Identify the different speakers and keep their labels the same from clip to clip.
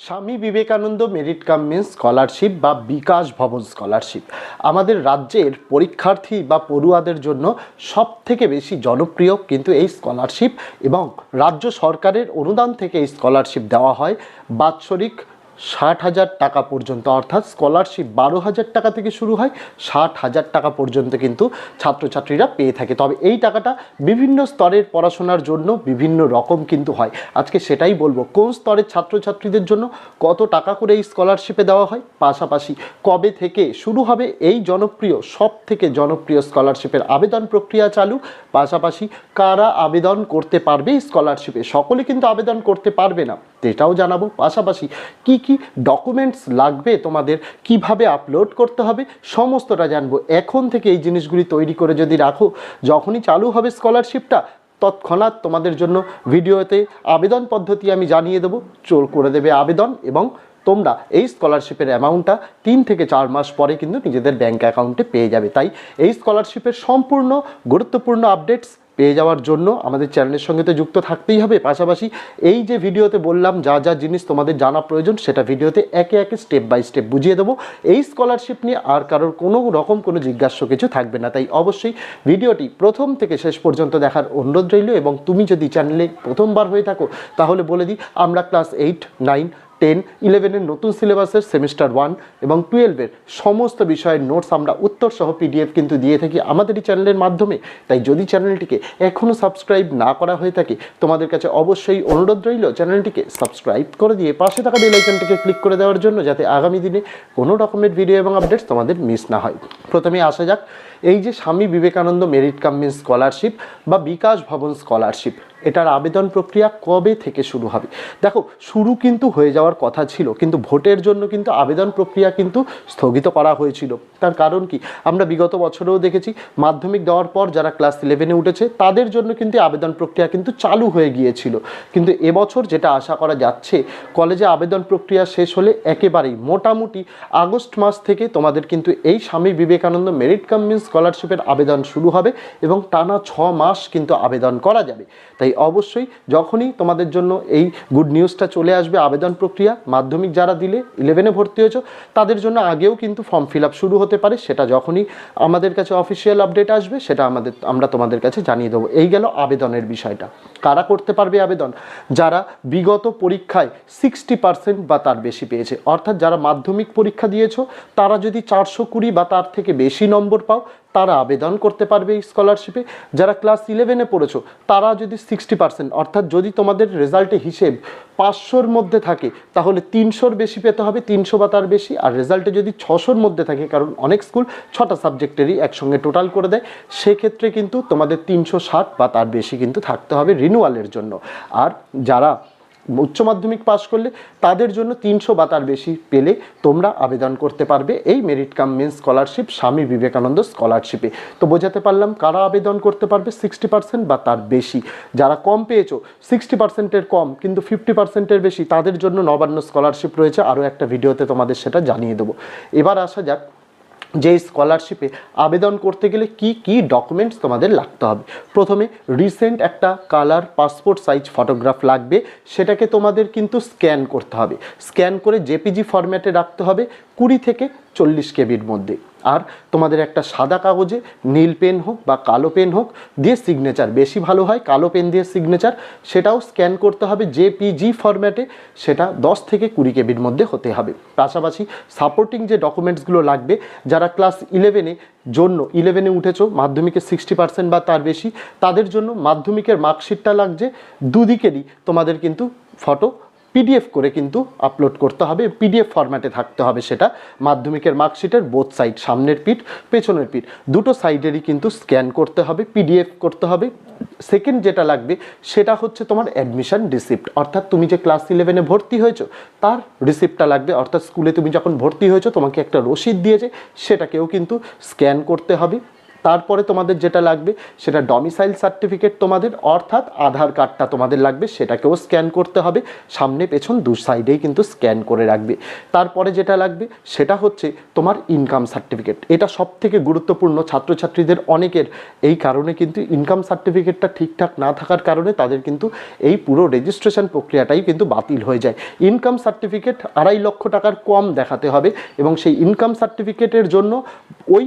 Speaker 1: Swami Vivekananda merit cum means scholarship বা বিকাশ ভবন scholarship. আমাদের রাজ্যের পরীক্ষার্থী বা পড়ুয়াদের জন্য সব থেকে বেশি জনপ্রিয় কিন্তু এই স্কলারশিপ এবং রাজ্য সরকারের অনুদান থেকে এই স্কলারশিপ দেওয়া হয়। বাৎসরিক ষাট হাজার টাকা পর্যন্ত, অর্থাৎ স্কলারশিপ বারো হাজার টাকা থেকে শুরু হয়, ষাট হাজার টাকা পর্যন্ত কিন্তু ছাত্রছাত্রীরা পেয়ে থাকে। তবে এই টাকাটা বিভিন্ন স্তরের পড়াশোনার জন্য বিভিন্ন রকম কিন্তু হয়। আজকে সেটাই বলব, কোন স্তরের ছাত্রছাত্রীদের জন্য কত টাকা করে এই স্কলারশিপে দেওয়া হয়? পাশাপাশি কবে থেকে শুরু হবে এই জনপ্রিয় সব থেকে জনপ্রিয় স্কলারশিপের আবেদন প্রক্রিয়া চালু? পাশাপাশি কারা আবেদন করতে পারবে স্কলারশিপে সকলে কিন্তু আবেদন করতে পারবে না, সেটাও জানাব। পাশাপাশি কি কি ডকুমেন্টস লাগবে, তোমাদের কীভাবে আপলোড করতে হবে, সমস্তটা জানব। এখন থেকে এই জিনিসগুলি তৈরি করে যদি রাখো, যখনই চালু হবে স্কলারশিপটা তৎক্ষণাৎ তোমাদের জন্য ভিডিওতে আবেদন পদ্ধতি আমি জানিয়ে দেবো। চোর করে দেবে আবেদন এবং তোমরা এই স্কলারশিপের অ্যামাউন্টটা তিন থেকে চার মাস পরে কিন্তু নিজেদের ব্যাঙ্ক অ্যাকাউন্টে পেয়ে যাবে। তাই এই স্কলারশিপের সম্পূর্ণ, গুরুত্বপূর্ণ আপডেটস পেয়ে যাওয়ার জন্য আমাদের চ্যানেলের সঙ্গে তো যুক্ত থাকতেই হবে। পাশাপাশি এই যে ভিডিওতে বললাম যা যা জিনিস তোমাদের জানা প্রয়োজন, সেটা ভিডিওতে একে একে স্টেপ বাই স্টেপ বুঝিয়ে দেবো। এই স্কলারশিপ নিয়ে আর কারোর কোনো রকম কোনো জিজ্ঞাস্য কিছু থাকবে না। তাই অবশ্যই ভিডিওটি প্রথম থেকে শেষ পর্যন্ত দেখার অনুরোধ রইল এবং তুমি যদি চ্যানেলে প্রথমবার হয়ে থাকো, তাহলে বলে দিই আমরা ক্লাস এইট নাইন টেন ইলেভেনের নতুন সিলেবাসের সেমিস্টার ওয়ান এবং টুয়েলভের সমস্ত বিষয়ের নোটস আমরা উত্তর সহ পিডিএফ কিন্তু দিয়ে থাকি আমাদের এই চ্যানেলের মাধ্যমে। তাই যদি চ্যানেলটিকে এখনও সাবস্ক্রাইব না করা হয়ে থাকে, তোমাদের কাছে অবশ্যই অনুরোধ রইল চ্যানেলটিকে সাবস্ক্রাইব করে দিয়ে পাশে থাকা বেল আইকনটিকে ক্লিক করে দেওয়ার জন্য যাতে আগামী দিনে কোনো রকমের ভিডিও এবং আপডেটস তোমাদের মিস না হয়। প্রথমে আসা যাক, এই যে স্বামী বিবেকানন্দ মেরিট কাম স্কলারশিপ বা বিকাশ ভবন স্কলারশিপ এটার আবেদন প্রক্রিয়া কবে থেকে শুরু হবে? দেখো, শুরু কিন্তু হয়ে যাওয়ার কথা ছিল, কিন্তু ভোটের জন্য কিন্তু আবেদন প্রক্রিয়া কিন্তু স্থগিত করা হয়েছিল। তার কারণ কি? আমরা বিগত বছরেও দেখেছি, মাধ্যমিক দেওয়ার পর যারা ক্লাস ইলেভেনে উঠেছে, তাদের জন্য কিন্তু আবেদন প্রক্রিয়া কিন্তু চালু হয়ে গিয়েছিল। কিন্তু এবছর যেটা আশা করা যাচ্ছে, কলেজে আবেদন প্রক্রিয়া শেষ হলে একেবারেই মোটামুটি আগস্ট মাস থেকে তোমাদের কিন্তু এই স্বামী বিবেকানন্দ মেরিট কাম স্কলারশিপের আবেদন শুরু হবে এবং টানা ছ মাস কিন্তু আবেদন করা যাবে। তাই অবশ্যই যখনই তোমাদের জন্য এই গুড নিউজটা চলে আসবে, আবেদন প্রক্রিয়া, মাধ্যমিক যারা দিলে ইলেভেনে ভর্তি হয়েছো, তাদের জন্য আগেও কিন্তু ফর্ম ফিল আপ শুরু হতে পারে। সেটা যখনই আমাদের কাছে অফিসিয়াল আপডেট আসবে, সেটা আমাদের, আমরা তোমাদের কাছে জানিয়ে দেবো। এই গেল আবেদনের বিষয়টা। কারা করতে পারবে আবেদন? যারা বিগত পরীক্ষায় সিক্সটি পার্সেন্ট বা তার বেশি পেয়েছে, অর্থাৎ যারা মাধ্যমিক পরীক্ষা দিয়েছ, তারা যদি চারশো কুড়ি বা তার থেকে বেশি নম্বর পাও তারা আবেদন করতে পারবে এই স্কলারশিপে যারা ক্লাস ইলেভেনে পড়েছো, তারা যদি সিক্সটি পার্সেন্ট অর্থাৎ যদি তোমাদের রেজাল্টে হিসেব পাঁচশোর মধ্যে থাকে, তাহলে তিনশোর বেশি পেতে হবে, তিনশো বা তার বেশি। আর রেজাল্টে যদি ছশোর মধ্যে থাকে, কারণ অনেক স্কুল ছটা সাবজেক্টেরই একসঙ্গে টোটাল করে দেয়, সেক্ষেত্রে কিন্তু তোমাদের তিনশো ষাট বা তার বেশি কিন্তু থাকতে হবে রিনুয়ালের জন্য। আর যারা উচ্চ মাধ্যমিক পাস করলে তাদের জন্য তিনশো বা তার বেশি পেলে তোমরা আবেদন করতে পারবে এই merit cum main scholarship Swami Vivekananda স্কলারশিপে তো বোঝাতে পারলাম কারা আবেদন করতে পারবে সিক্সটি পার্সেন্ট বা তার বেশি। যারা কম পেয়েছ সিক্সটি পার্সেন্টের কম কিন্তু ফিফটি পার্সেন্টের বেশি, তাদের জন্য নবান্ন স্কলারশিপ রয়েছে। আরও একটা ভিডিওতে তোমাদের সেটা জানিয়ে দেবো। এবার আসা যাক যে স্কলারশিপে আবেদন করতে গেলে কি কি ডকুমেন্টস তোমাদের লাগতে হবে? প্রথমে রিসেন্ট একটা কালার পাসপোর্ট সাইজ ফটোগ্রাফ লাগবে, সেটাকে তোমাদের কিন্তু স্ক্যান করতে হবে। স্ক্যান করে জেপিজি ফরম্যাটে রাখতে হবে কুড়ি থেকে চল্লিশ কেবির মধ্যে। আর তোমাদের একটা সাদা কাগজে নীল পেন হোক বা কালো পেন হোক দিয়ে সিগনেচার বেশি ভালো হয় কালো পেন দিয়ে সিগনেচার সেটাও স্ক্যান করতে হবে জেপিজি ফরম্যাটে সেটা দশ থেকে কুড়ি কেবির মধ্যে হতে হবে। পাশাপাশি সাপোর্টিং যে ডকুমেন্টসগুলো লাগবে, যারা ক্লাস ইলেভেনে জন্য ইলেভেনে উঠেছো, মাধ্যমিকের সিক্সটি পার্সেন্ট বা তার বেশি, তাদের জন্য মাধ্যমিকের মার্কশিটটা লাগছে। দুদিকেরই তোমাদের কিন্তু ফটো পিডিএফ করে কিন্তু আপলোড করতে হবে পিডিএফ ফরম্যাটে থাকতে হবে সেটা। মাধ্যমিকের মার্কশিটের বোথ সাইড সামনের পিঠ, পেছনের পিঠ। দুটো সাইডেরই কিন্তু স্ক্যান করতে হবে পিডিএফ করতে হবে। সেকেন্ড যেটা লাগবে, সেটা হচ্ছে তোমার অ্যাডমিশন রিসিপ্ট অর্থাৎ তুমি যে ক্লাস ইলেভেনে ভর্তি হয়েছো, তার রিসিপ্টটা লাগবে। অর্থাৎ স্কুলে তুমি যখন ভর্তি হয়েছো, তোমাকে একটা রসিদ দিয়েছে, সেটাকেও কিন্তু স্ক্যান করতে হবে। তারপরে তোমাদের যেটা লাগবে, সেটা ডমিসাইল সার্টিফিকেট তোমাদের, অর্থাৎ আধার কার্ডটা তোমাদের লাগবে, সেটাকেও স্ক্যান করতে হবে। সামনে পেছন দু সাইডেই কিন্তু স্ক্যান করে রাখবে। তারপরে যেটা লাগবে, সেটা হচ্ছে তোমার ইনকাম সার্টিফিকেট এটা সব থেকে গুরুত্বপূর্ণ ছাত্রছাত্রীদের অনেকের। এই কারণে কিন্তু ইনকাম সার্টিফিকেটটা ঠিকঠাক না থাকার কারণে তাদের কিন্তু এই পুরো রেজিস্ট্রেশন প্রক্রিয়াটাই কিন্তু বাতিল হয়ে যায়। ইনকাম সার্টিফিকেট আড়াই লক্ষ টাকার কম দেখাতে হবে এবং সেই ইনকাম সার্টিফিকেটের জন্য ওই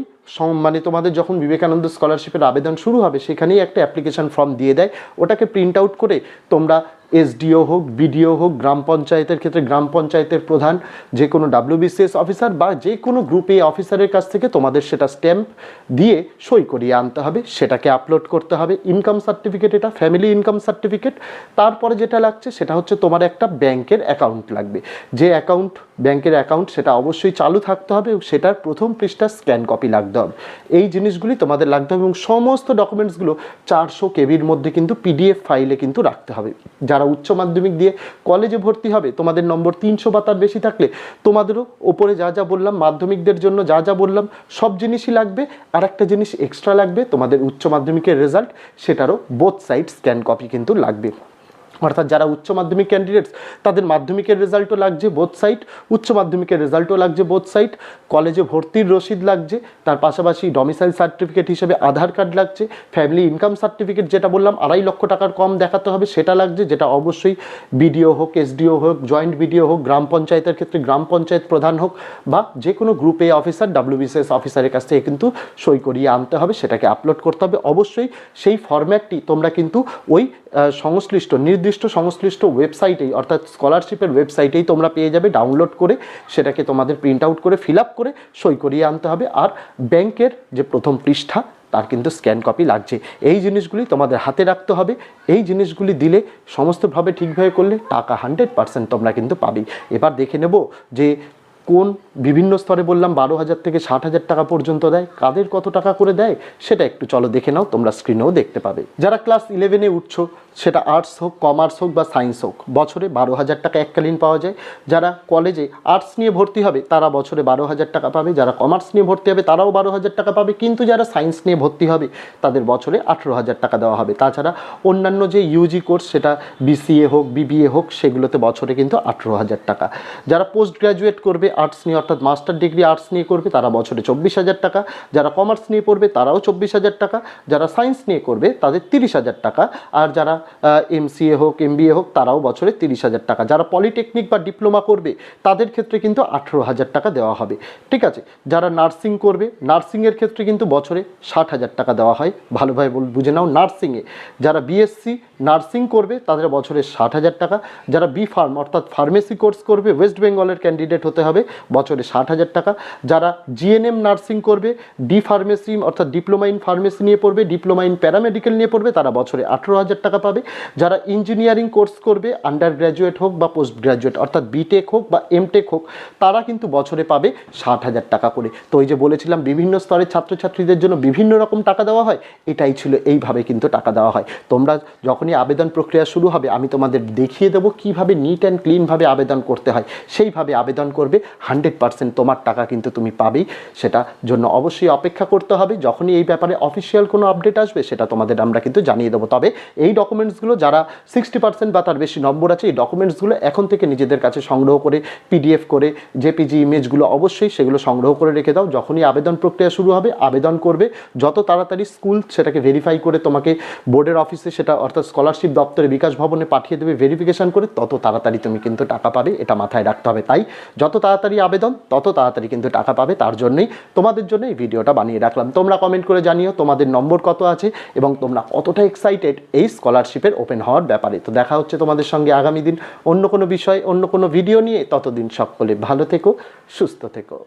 Speaker 1: মানে তোমাদের যখন বিবেকানন্দ স্কলারশিপের আবেদন শুরু হবে, সেখানেই একটা অ্যাপ্লিকেশান ফর্ম দিয়ে দেয়। ওটাকে প্রিন্ট আউট করে তোমরা এসডিও হোক, বিডিও হোক, গ্রাম পঞ্চায়েতের ক্ষেত্রে গ্রাম পঞ্চায়েতের প্রধান, যে কোনো ডাব্লিউবিসিএস অফিসার বা যে কোনো গ্রুপ অফিসারের কাছ থেকে তোমাদের সেটা স্ট্যাম্প দিয়ে সই করিয়ে আনতে হবে। সেটাকে আপলোড করতে হবে। ইনকাম সার্টিফিকেট এটা ফ্যামিলি ইনকাম সার্টিফিকেট তারপরে যেটা লাগছে সেটা হচ্ছে তোমার একটা ব্যাংকের অ্যাকাউন্ট লাগবে। যে অ্যাকাউন্ট ব্যাংকের অ্যাকাউন্ট সেটা অবশ্যই চালু থাকতে হবে এবং সেটার প্রথম পৃষ্ঠা স্ক্যান কপি লাগতে হবে। এই জিনিসগুলি তোমাদের লাগতে হবে এবং সমস্ত ডকুমেন্টসগুলো চারশো কেবির মধ্যে কিন্তু পিডিএফ ফাইলে কিন্তু রাখতে হবে। যারা উচ্চ মাধ্যমিক দিয়ে কলেজে ভর্তি হবে, তোমাদের নম্বর তিনশো বা তার বেশি থাকলে তোমাদেরও ওপরে যা যা বললাম, মাধ্যমিকদের জন্য যা যা বললাম, সব জিনিসই লাগবে। আর একটা জিনিস এক্সট্রা লাগবে, তোমাদের উচ্চ মাধ্যমিকের রেজাল্ট সেটারও বোথ সাইড স্ক্যান কপি কিন্তু লাগবে। অর্থাৎ যারা উচ্চ মাধ্যমিক ক্যান্ডিডেটস তাদের মাধ্যমিকের রেজাল্টও লাগছে বোথ সাইট উচ্চ মাধ্যমিকের রেজাল্টও লাগছে বোথ সাইট কলেজে ভর্তির রসিদ লাগছে, তার পাশাপাশি ডমিসাইল সার্টিফিকেট হিসেবে আধার কার্ড লাগছে ফ্যামিলি ইনকাম সার্টিফিকেট যেটা বললাম, আড়াই লক্ষ টাকার কম দেখাতে হবে, সেটা লাগছে, যেটা অবশ্যই বিডিও হোক এসডিও হোক জয়েন্ট বিডিও হোক, গ্রাম পঞ্চায়েতের ক্ষেত্রে গ্রাম পঞ্চায়েত প্রধান হোক, বা যে কোনো গ্রুপ অফিসার ডাব্লিউবিসিএস অফিসারের কাছ থেকে কিন্তু সই করিয়ে আনতে হবে, সেটাকে আপলোড করতে হবে। অবশ্যই সেই ফরম্যাটটি তোমরা কিন্তু ওই সংশ্লিষ্ট নির্দিষ্ট সংশ্লিষ্ট ওয়েবসাইটেই, অর্থাৎ স্কলারশিপের ওয়েবসাইটেই তোমরা পেয়ে যাবে, ডাউনলোড করে সেটাকে তোমাদের প্রিন্ট আউট করে ফিল আপ করে সই করিয়ে আনতে হবে। আর ব্যাংকের যে প্রথম পৃষ্ঠা, তার কিন্তু স্ক্যান কপি লাগছে। এই জিনিসগুলি তোমাদের হাতে রাখতে হবে। এই জিনিসগুলি দিলে সমস্তভাবে ঠিকভাবে করলে টাকা হান্ড্রেড পার্সেন্ট তোমরা কিন্তু পাবেই। এবার দেখে নেব যে কোন বিভিন্ন স্তরে বললাম বারো হাজার থেকে ষাট হাজার টাকা পর্যন্ত দেয়, কাদের কত টাকা করে দেয়, সেটা একটু চলো দেখে নাও, তোমরা স্ক্রিনেও দেখতে পাবে। যারা ক্লাস ইলেভেনে উঠছো সেটা আর্টস হোক কমার্স হোক বা সায়েন্স হোক, বছরে বারো হাজার টাকা এককালীন পাওয়া যায়। যারা কলেজে আর্টস নিয়ে ভর্তি হবে, তারা বছরে বারো হাজার টাকা পাবে। যারা কমার্স নিয়ে ভর্তি হবে, তারাও বারো হাজার টাকা পাবে। কিন্তু যারা সায়েন্স নিয়ে ভর্তি হবে, তাদের বছরে আঠেরো হাজার টাকা দেওয়া হবে। তাছাড়া অন্যান্য যে ইউজি কোর্স সেটা বিসিএ হোক বিবিএ হোক, সেগুলোতে বছরে কিন্তু আঠেরো হাজার টাকা। যারা পোস্ট গ্র্যাজুয়েট করবে আর্টস নিয়ে, অর্থাৎ মাস্টার ডিগ্রি আর্টস নিয়ে করবে, তারা বছরে চব্বিশ হাজার টাকা। যারা কমার্স নিয়ে পড়বে, তারাও চব্বিশ হাজার টাকা। যারা সায়েন্স নিয়ে করবে, তাদের তিরিশ হাজার টাকা। আর যারা এমসিএ হোক এমবিএ হোক, তারাও বছরে তিরিশ হাজার টাকা। যারা পলিটেকনিক বা ডিপ্লোমা করবে, তাদের ক্ষেত্রে কিন্তু আঠেরো হাজার টাকা দেওয়া হবে। ঠিক আছে? যারা নার্সিং করবে নার্সিংয়ের ক্ষেত্রে কিন্তু বছরে ষাট হাজার টাকা দেওয়া হয়। ভালোভাবে বুঝে নাও নার্সিংয়ে যারা বিএসসি নার্সিং করবে, তাদের বছরে ষাট হাজার টাকা। যারা বি ফার্ম অর্থাৎ ফার্মেসি কোর্স করবে ওয়েস্ট বেঙ্গলের ক্যান্ডিডেট হতে হবে, বছরে ষাট হাজার টাকা। যারা জিএনএম নার্সিং করবে ডি ফার্মেসি অর্থাৎ ডিপ্লোমা ইন ফার্মেসি নিয়ে পড়বে ডিপ্লোমা ইন প্যারামেডিক্যাল নিয়ে পড়বে, তারা বছরে আঠেরো হাজার টাকা পাবে। যারা ইঞ্জিনিয়ারিং কোর্স করবে আন্ডার গ্র্যাজুয়েট হোক বা পোস্ট গ্র্যাজুয়েট অর্থাৎ বিটেক হোক বা এমটেক হোক, তারা কিন্তু বছরে পাবে ষাট হাজার টাকা করে। তো ওই যে বলেছিলাম, বিভিন্ন স্তরের ছাত্রছাত্রীদের জন্য বিভিন্ন রকম টাকা দেওয়া হয়, এটাই ছিল, এইভাবে কিন্তু টাকা দেওয়া হয়। তোমরা যখনই আবেদন প্রক্রিয়া শুরু হবে, আমি তোমাদের দেখিয়ে দেবো কীভাবে নিট অ্যান্ড ক্লিনভাবে আবেদন করতে হয়। সেইভাবে আবেদন করবে হান্ড্রেড পার্সেন্ট তোমার টাকা কিন্তু তুমি পাবেই। সেটা জন্য অবশ্যই অপেক্ষা করতে হবে। যখনই এই ব্যাপারে অফিসিয়াল কোনো আপডেট আসবে, সেটা তোমাদের আমরা কিন্তু জানিয়ে দেবো। তবে এই ডকুমেন্টসগুলো যারা সিক্সটি পার্সেন্ট বা তার বেশি নম্বর আছে, এই ডকুমেন্টসগুলো এখন থেকে নিজেদের কাছে সংগ্রহ করে পিডিএফ করে জেপিজি ইমেজগুলো অবশ্যই সেগুলো সংগ্রহ করে রেখে দাও। যখনই আবেদন প্রক্রিয়া শুরু হবে, আবেদন করবে। যত তাড়াতাড়ি স্কুল সেটাকে ভেরিফাই করে তোমাকে বোর্ডের অফিসে সেটা অর্থাৎ স্কলারশিপ দপ্তরে বিকাশ ভবনে পাঠিয়ে দেবে ভেরিফিকেশন করে, তত তাড়াতাড়ি তুমি কিন্তু টাকা পাবে, এটা মাথায় রাখতে হবে। তাই যত তাড়াতাড়ি আবেদন, তত তাড়াতাড়ি কিন্তু টাকা পাবে, তার জন্যই তোমাদের জন্য এই ভিডিওটা বানিয়ে রাখলাম। তোমরা কমেন্ট করে জানিও তোমাদের নম্বর কত আছে এবং তোমরা কতটা এক্সাইটেড এই স্কলারশিপের ওপেন হওয়ার ব্যাপারে। তো দেখা হচ্ছে তোমাদের সঙ্গে আগামী দিন অন্য কোনো বিষয়, অন্য কোনো ভিডিও নিয়ে। ততদিন সকলে ভালো থেকো, সুস্থ থেকো।